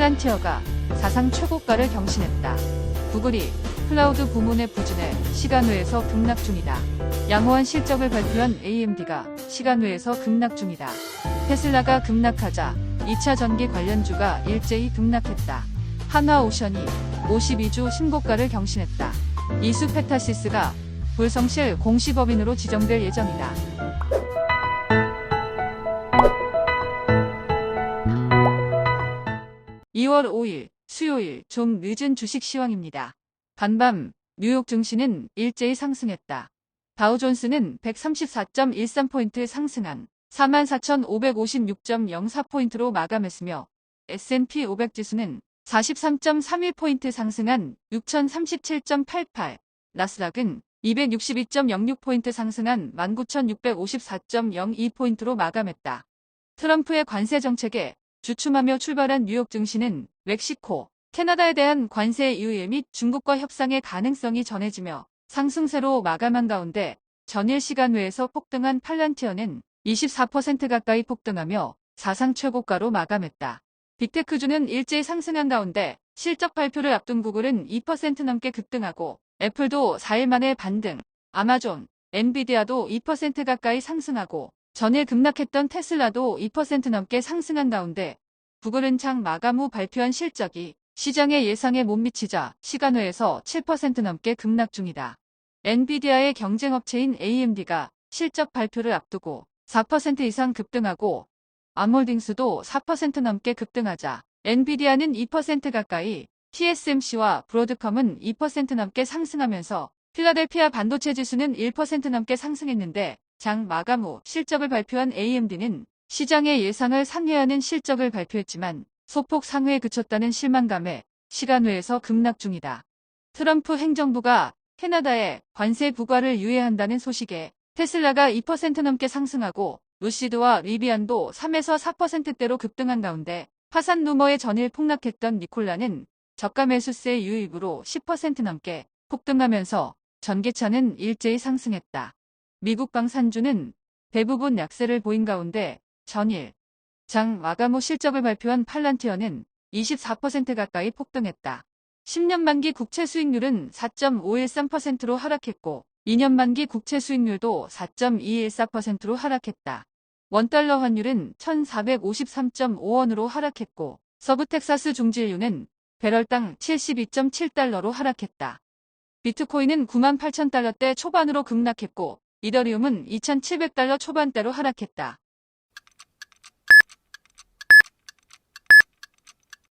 팔란티어가 사상 최고가를 경신했다. 구글이 클라우드 부문의 부진에 시간 외에서 급락 중이다. 양호한 실적을 발표한 AMD가 시간 외에서 급락 중이다. 테슬라가 급락하자 2차 전기 관련주가 일제히 급락했다. 한화오션이 52주 신고가를 경신했다. 이수 페타시스가 불성실 공시법인으로 지정될 예정이다. (2월 5일) 수요일 좀 늦은 주식 시황입니다. 반밤 뉴욕 증시는 일제히 상승했다. 다우존스는 134.13포인트 상승한 44,556.04포인트로 마감했으며 S&P 500 지수는 43.31포인트 상승한 6,037.88, 나스닥은 262.06포인트 상승한 19,654.02포인트로 마감했다. 트럼프의 관세 정책에 주춤하며 출발한 뉴욕 증시는 멕시코, 캐나다에 대한 관세 이의 및 중국과 협상의 가능성이 전해지며 상승세로 마감한 가운데 전일 시간 외에서 폭등한 팔란티어는 24% 가까이 폭등하며 사상 최고가로 마감했다. 빅테크주는 일제히 상승한 가운데 실적 발표를 앞둔 구글은 2% 넘게 급등하고 애플도 4일 만에 반등, 아마존, 엔비디아도 2% 가까이 상승하고 전일 급락했던 테슬라도 2% 넘게 상승한 가운데 구글은 장 마감 후 발표한 실적이 시장의 예상에 못 미치자 시간외에서 7% 넘게 급락 중이다. 엔비디아의 경쟁업체인 AMD가 실적 발표를 앞두고 4% 이상 급등하고 암홀딩스도 4% 넘게 급등하자 엔비디아는 2% 가까이 TSMC와 브로드컴은 2% 넘게 상승하면서 필라델피아 반도체 지수는 1% 넘게 상승했는데 장 마감 후 실적을 발표한 AMD는 시장의 예상을 상회하는 실적을 발표했지만 소폭 상회에 그쳤다는 실망감에 시간 외에서 급락 중이다. 트럼프 행정부가 캐나다에 관세 부과를 유예한다는 소식에 테슬라가 2% 넘게 상승하고 루시드와 리비안도 3에서 4%대로 급등한 가운데 파산 루머에 전일 폭락했던 니콜라는 저가 매수세 유입으로 10% 넘게 폭등하면서 전기차는 일제히 상승했다. 미국 방산주는 대부분 약세를 보인 가운데 전일 장후 실적을 발표한 팔란티어는 24% 가까이 폭등했다. 10년 만기 국채 수익률은 4.513%로 하락했고 2년 만기 국채 수익률도 4.214%로 하락했다. 원달러 환율은 1,453.5원으로 하락했고 서부텍사스 중진류는 배럴당 72.7달러로 하락했다. 비트코인은 9만 8천 달러대 초반으로 급락했고 이더리움은 2,700달러 초반대로 하락했다.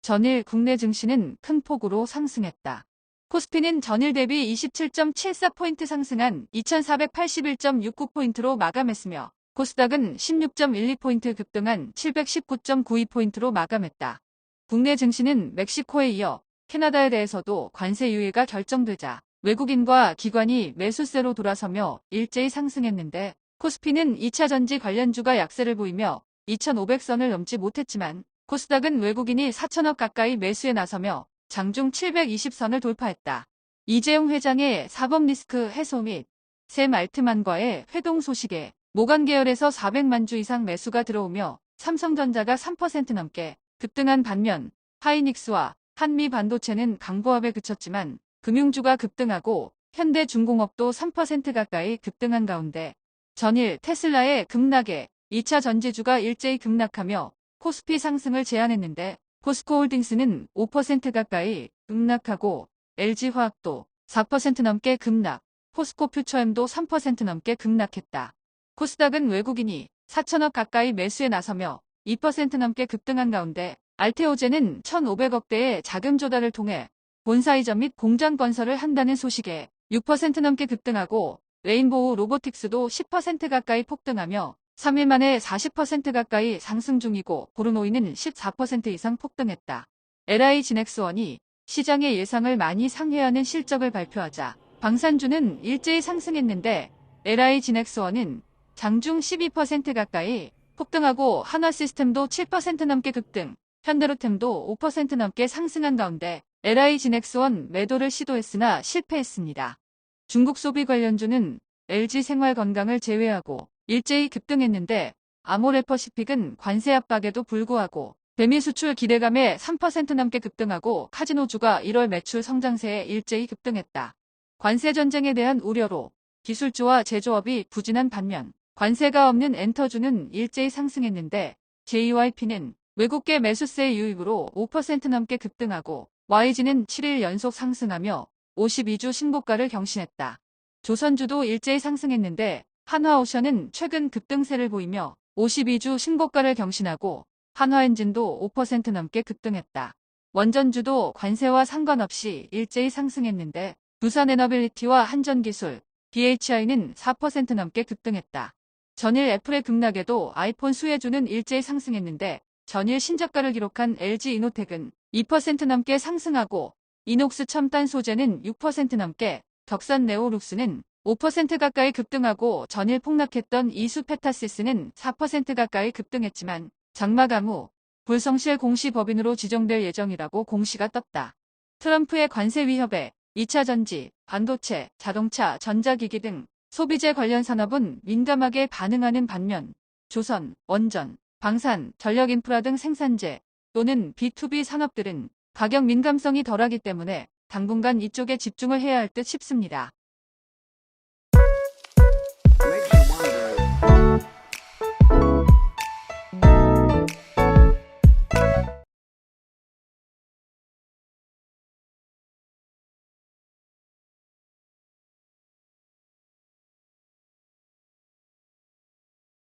전일 국내 증시는 큰 폭으로 상승했다. 코스피는 전일 대비 27.74포인트 상승한 2481.69포인트로 마감했으며 코스닥은 16.12포인트 급등한 719.92포인트로 마감했다. 국내 증시는 멕시코에 이어 캐나다에 대해서도 관세 유예가 결정되자 외국인과 기관이 매수세로 돌아서며 일제히 상승했는데 코스피는 2차 전지 관련주가 약세를 보이며 2,500선을 넘지 못했지만 코스닥은 외국인이 4천억 가까이 매수에 나서며 장중 720선을 돌파했다. 이재용 회장의 사법 리스크 해소 및 샘 알트만과의 회동 소식에 모간 계열에서 400만 주 이상 매수가 들어오며 삼성전자가 3% 넘게 급등한 반면 하이닉스와 한미 반도체는 강보합에 그쳤지만 금융주가 급등하고 현대중공업도 3% 가까이 급등한 가운데 전일 테슬라의 급락에 2차 전지주가 일제히 급락하며 코스피 상승을 제한했는데 포스코홀딩스는 5% 가까이 급락하고 LG화학도 4% 넘게 급락, 포스코 퓨처엠도 3% 넘게 급락했다. 코스닥은 외국인이 4천억 가까이 매수에 나서며 2% 넘게 급등한 가운데 알테오제는 1,500억대의 자금 조달을 통해 본사이전 및 공장 건설을 한다는 소식에 6% 넘게 급등하고 레인보우 로보틱스도 10% 가까이 폭등하며 3일 만에 40% 가까이 상승 중이고 보르노이는 14% 이상 폭등했다. LI 진엑스원이 시장의 예상을 많이 상회하는 실적을 발표하자 방산주는 일제히 상승했는데 LI 진엑스원은 장중 12% 가까이 폭등하고 한화시스템도 7% 넘게 급등, 현대로템도 5% 넘게 상승한 가운데 LI 진엑스원 매도를 시도했으나 실패했습니다. 중국 소비 관련주는 LG 생활건강을 제외하고 일제히 급등했는데 아모레퍼시픽은 관세 압박에도 불구하고 배미 수출 기대감에 3% 넘게 급등하고 카지노주가 1월 매출 성장세에 일제히 급등했다. 관세 전쟁에 대한 우려로 기술주와 제조업이 부진한 반면 관세가 없는 엔터주는 일제히 상승했는데 JYP는 외국계 매수세 유입으로 5% 넘게 급등하고 YG는 7일 연속 상승하며 52주 신고가를 경신했다. 조선주도 일제히 상승했는데 한화오션은 최근 급등세를 보이며 52주 신고가를 경신하고 한화엔진도 5% 넘게 급등했다. 원전주도 관세와 상관없이 일제히 상승했는데 두산에너빌리티와 한전기술, BHI는 4% 넘게 급등했다. 전일 애플의 급락에도 아이폰 수혜주는 일제히 상승했는데 전일 신저가를 기록한 LG 이노텍은 2% 넘게 상승하고 이녹스 첨단 소재는 6% 넘게 덕산 네오룩스는 5% 가까이 급등하고 전일 폭락했던 이수 페타시스는 4% 가까이 급등했지만 장마감 후 불성실 공시 법인으로 지정될 예정이라고 공시가 떴다. 트럼프의 관세 위협에 2차 전지, 반도체, 자동차, 전자기기 등 소비재 관련 산업은 민감하게 반응하는 반면 조선, 원전, 방산, 전력인프라 등 생산재 또는 B2B 산업들은 가격 민감성이 덜하기 때문에 당분간 이쪽에 집중을 해야 할 듯 싶습니다.